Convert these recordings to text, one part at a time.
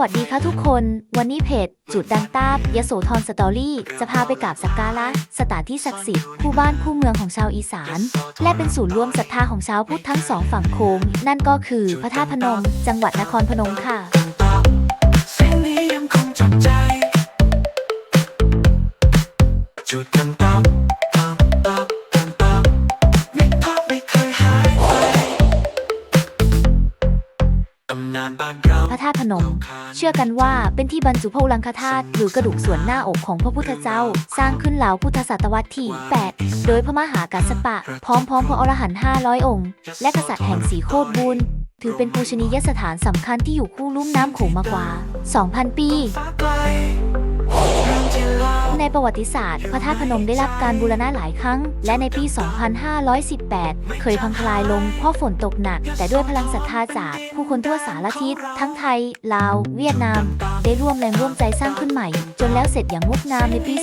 วัสดีค่ะทุกคน วันนี้เพจ จุดดังตาบยโสธรสตอรี่ จะพาไปกราบสักการะสถานที่ศักดิ์สิทธิ์คู่บ้านคู่เมืองของชาวอีสาน และเป็นศูนย์รวมศรัทธาของชาวพุทธทั้งสองฝั่งโค้งนั่นก็คือพระธาตุพนม จังหวัดนครพนมค่ะ พระธาตุพนม เชื่อกันว่าเป็นที่บรรจุพระอุลังคธาตุหรือกระดูกส่วนหน้าอกของพระพุทธเจ้า สร้างขึ้นราวพุทธศตวรรษที่ 8 โดยพระมหากัสสปะ พร้อมพร้อมพระอรหันต์500 องค์ และกษัตริย์แห่งสีโคตรบุญถือเป็นปูชนียสถานสำคัญที่อยู่คู่ลุ่มน้ำโขงมากว่า 2,000 ปี ในประวัติศาสตร์ พระธาตุพนมได้รับการบูรณะหลายครั้ง และในปี 2518 เคยพังทลายลงเพราะฝนตกหนัก แต่ด้วยพลังศรัทธาจากผู้คนทั่วสารทิศ ทั้งไทย ลาว เวียดนาม ได้ร่วมแรงร่วมใจสร้างขึ้นใหม่ จนแล้วเสร็จอย่างงดงามในปี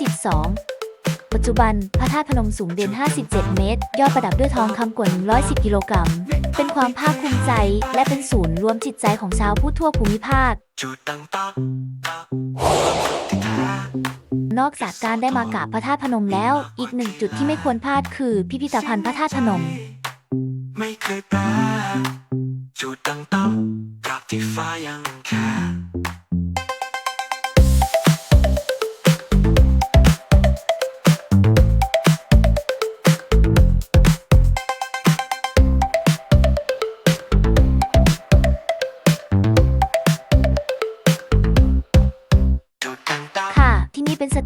2522ปัจจุบัน พระธาตุพนมสูงเด่น 57 เมตร ยอดประดับด้วยทองคำกว่า110 กิโลกรัม เป็นความภาคภูมิใจ และเป็นศูนย์รวมจิตใจของชาวพุทธทั่วภูมิภาค นอกจากการได้มากราบพระธาตุพนมแล้ว อีกหนึ่งจุดที่ไม่ควรพลาดคือพิพิธภัณฑ์พระธาตุพนม ไม่เคยแปลจุดตั้งต้นกับที่ฟ้ายังแค่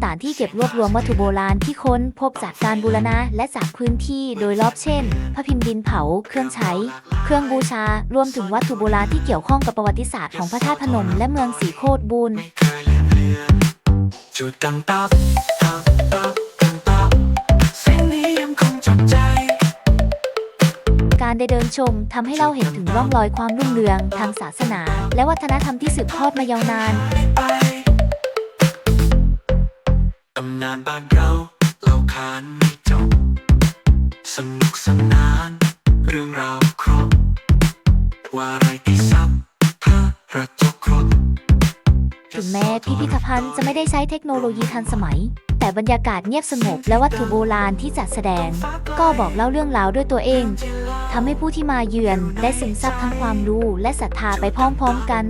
านที่เก็บรวบรวมวัตถุโบราณที่ค้นพบจากการบูรณะและจากพื้นที่โดยรอบเช่น พระพิมพ์ดินเผา เครื่องใช้ เครื่องบูชา รวมถึงวัตถุโบราณที่เกี่ยวข้องกับประวัติศาสตร์ของพระธาตุพนมและเมืองสีโคตรบุญจุดตังตับตับตับตังตับเสียงนี้ยังคงจดใจ การได้เดินชมทำให้เราเห็นถึงร่องรอยความรุ่งเรืองทางศาสนา และวัฒนธรรมที่สืบทอดมายาวนานไป ตำนานบ้านเราเล่าขานไม่จบสนุกสนาน เรื่องราวครบว่าไรที่ซับพระระจกครบถึงแม้พิพิธภัณฑ์จะไม่ได้ใช้เทคโนโลยีทันสมัย แต่บรรยากาศเงียบสงบและวัตถุโบราณที่จัดแสดง ก็บอกเล่าเรื่องราวด้วยตัวเองทำให้ผู้ที่มาเยือนได้ซึมซับทั้งความรู้และศรัทธาไปพร้อมๆกัน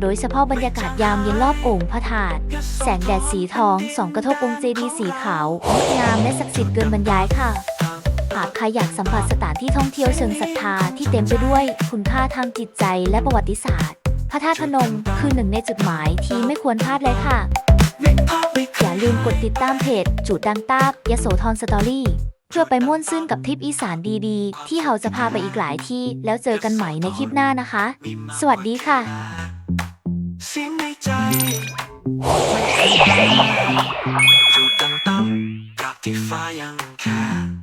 โดยเฉพาะบรรยากาศยามเย็นรอบโอ่งพระธาตุแสงแดดสีทองส่องกระทบองค์เจดีย์สีขาวงดงามและศักดิ์สิทธิ์เกินบรรยายค่ะหากใครอยากสัมผัสสถานที่ท่องเที่ยวเชิงศรัทธาที่เต็มไปด้วยคุณค่าทางจิตใจและประวัติศาสตร์ พระธาตุพนมคือหนึ่งในจุดหมายที่ไม่ควรพลาดเลยค่ะ อย่าลืมกดติดตามเพจ จุดดังตาบยโสธรสตอรี่เพื่อไปม่วนซื่นกับทริปอีสานดีๆ ที่เราจะพาไปอีกหลายที่แล้วเจอกันใหม่ในคลิปหน้านะคะ สวัสดีค่ะ ไม่เคยแปรจุดตั้งตับกับที่ฟ้ายังแค่